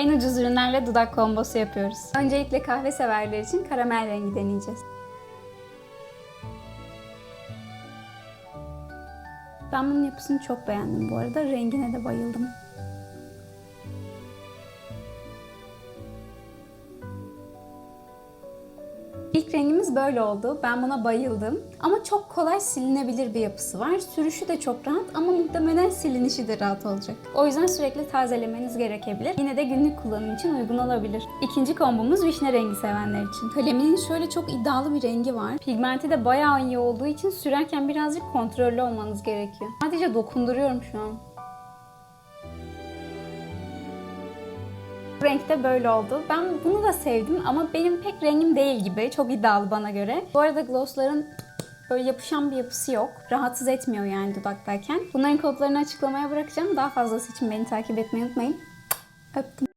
En ucuz ürünlerle dudak kombosu yapıyoruz. Öncelikle kahve severler için karamel rengi deneyeceğiz. Ben bunun yapısını çok beğendim bu arada. Rengine de bayıldım. İlk rengimiz böyle oldu. Ben buna bayıldım. Ama çok kolay silinebilir bir yapısı var. Sürüşü de çok rahat ama muhtemelen silinişi de rahat olacak. O yüzden sürekli tazelemeniz gerekebilir. Yine de günlük kullanım için uygun olabilir. İkinci kombomuz vişne rengi sevenler için. Kaleminin şöyle çok iddialı bir rengi var. Pigmenti de bayağı iyi olduğu için sürerken birazcık kontrollü olmanız gerekiyor. Sadece dokunduruyorum şu an. Renk de böyle oldu. Ben bunu da sevdim ama benim pek rengim değil gibi. Çok iddialı bana göre. Bu arada glossların böyle yapışan bir yapısı yok. Rahatsız etmiyor yani dudaktayken. Bunların kodlarını açıklamaya bırakacağım. Daha fazlası için beni takip etmeyi unutmayın. Öptüm.